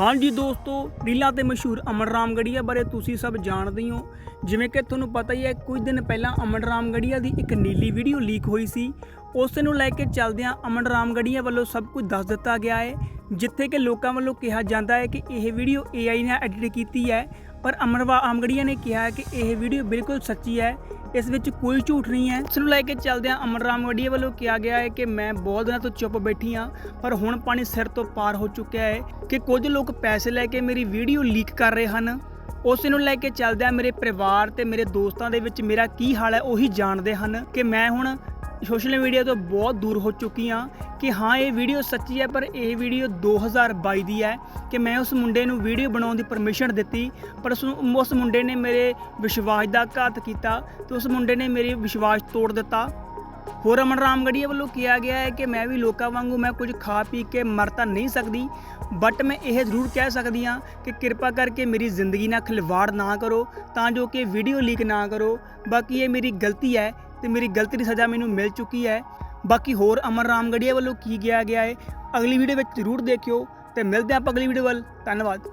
ਹਾਂਜੀ ਦੋਸਤੋ, ਰੀਲਾਂ ਤੇ ਮਸ਼ਹੂਰ ਅਮਨ ਰਾਮ ਗੜੀਆ ਬਾਰੇ ਤੁਸੀਂ ਸਭ ਜਾਣਦੇ ਹੋ। ਜਿਵੇਂ ਕਿ ਤੁਹਾਨੂੰ ਪਤਾ ਹੀ ਹੈ, ਕੁਝ ਦਿਨ ਪਹਿਲਾਂ ਅਮਨ ਰਾਮ ਗੜੀਆ ਦੀ ਇੱਕ ਨੀਲੀ ਵੀਡੀਓ ਲੀਕ ਹੋਈ ਸੀ। ਉਸ ਨੂੰ ਲੈ ਕੇ ਚੱਲਦਿਆਂ ਅਮਨ ਰਾਮ ਗੜੀਆ ਵੱਲੋਂ ਸਭ ਕੁਝ ਦੱਸ ਦਿੱਤਾ ਗਿਆ ਹੈ, ਜਿੱਥੇ ਕਿ ਲੋਕਾਂ ਵੱਲੋਂ ਕਿਹਾ ਜਾਂਦਾ ਹੈ ਕਿ ਇਹ ਵੀਡੀਓ AI ਨੇ ਐਡਿਟ ਕੀਤੀ ਹੈ। ਪਰ ਅਮਰਵਾ ਆਮਗੜੀਆ ਨੇ ਕਿਹਾ ਕਿ ਇਹ ਵੀਡੀਓ ਬਿਲਕੁਲ ਸੱਚੀ ਹੈ। ਇਸ ਵਿੱਚ ਕੋਈ ਝੂਠ ਨਹੀਂ ਹੈ। ਇਸ ਨੂੰ ਲੈ ਕੇ ਚੱਲਦਿਆਂ ਅਮਰ ਰਾਮ ਗੜੀਆ ਵੱਲੋਂ ਕਿਹਾ ਗਿਆ ਹੈ ਕਿ ਮੈਂ ਬਹੁਤ ਦਿਨਾਂ ਤੋਂ ਚੁੱਪ ਬੈਠੀ ਹਾਂ, ਪਰ ਹੁਣ ਪਾਣੀ ਸਿਰ ਤੋਂ ਪਾਰ ਹੋ ਚੁੱਕਿਆ ਹੈ ਕਿ ਕੁਝ ਲੋਕ ਪੈਸੇ ਲੈ ਕੇ ਮੇਰੀ ਵੀਡੀਓ ਲੀਕ ਕਰ ਰਹੇ ਹਨ। ਉਸ ਨੂੰ ਲੈ ਕੇ ਚੱਲਦਿਆਂ ਮੇਰੇ ਪਰਿਵਾਰ ਤੇ ਮੇਰੇ ਦੋਸਤਾਂ ਦੇ ਵਿੱਚ ਮੇਰਾ ਕੀ ਹਾਲ ਹੈ ਉਹੀ ਜਾਣਦੇ ਹਨ ਕਿ ਮੈਂ ਹੁਣ ਸੋਸ਼ਲ ਮੀਡੀਆ ਤੋਂ ਬਹੁਤ ਦੂਰ ਹੋ ਚੁੱਕੀ ਹਾਂ ਕਿ ਹਾਂ, ਇਹ ਵੀਡੀਓ ਸੱਚੀ ਹੈ, ਪਰ ਇਹ ਵੀਡੀਓ 2022 ਦੀ ਹੈ ਕਿ ਮੈਂ ਉਸ ਮੁੰਡੇ ਨੂੰ ਵੀਡੀਓ ਬਣਾਉਣ ਦੀ ਪਰਮਿਸ਼ਨ ਦਿੱਤੀ, ਪਰ ਉਸ ਮੁੰਡੇ ਨੇ ਮੇਰੇ ਵਿਸ਼ਵਾਸ ਦਾ ਘਾਤ ਕੀਤਾ ਤੇ ਉਸ ਮੁੰਡੇ ਨੇ ਮੇਰੇ ਵਿਸ਼ਵਾਸ ਤੋੜ ਦਿੱਤਾ। ਹੋਰ ਅਮਨ ਰਾਮ ਵੱਲੋਂ ਕਿਹਾ ਗਿਆ ਹੈ ਕਿ ਮੈਂ ਵੀ ਲੋਕਾਂ ਵਾਂਗੂ ਮੈਂ ਕੁਝ ਖਾ ਪੀ ਕੇ ਮਰ ਤਾਂ ਨਹੀਂ ਸਕਦੀ ਬਟ ਮੈਂ ਇਹ ਜ਼ਰੂਰ ਕਹਿ ਸਕਦੀ ਹਾਂ ਕਿ ਕਿਰਪਾ ਕਰਕੇ ਮੇਰੀ ਜ਼ਿੰਦਗੀ ਨਾਲ ਖਿਲਵਾੜ ਨਾ ਕਰੋ, ਤਾਂ ਜੋ ਕਿ ਵੀਡੀਓ ਲੀਕ ਨਾ ਕਰੋ। ਬਾਕੀ ਇਹ ਮੇਰੀ ਗਲਤੀ ਹੈ ਤੇ ਮੇਰੀ ਗਲਤੀ ਦੀ ਸਜ਼ਾ ਮੈਨੂੰ ਮਿਲ ਚੁੱਕੀ ਹੈ। ਬਾਕੀ ਹੋਰ ਅਮਰ ਰਾਮਗੜੀਆ ਵੱਲੋਂ ਕੀ ਕਿਹਾ ਗਿਆ ਹੈ, ਅਗਲੀ ਵੀਡੀਓ ਵਿੱਚ ਜ਼ਰੂਰ ਦੇਖਿਓ ਤੇ ਮਿਲਦੇ ਹਾਂ ਆਪਾਂ ਅਗਲੀ ਵੀਡੀਓ ਵੱਲ। ਧੰਨਵਾਦ।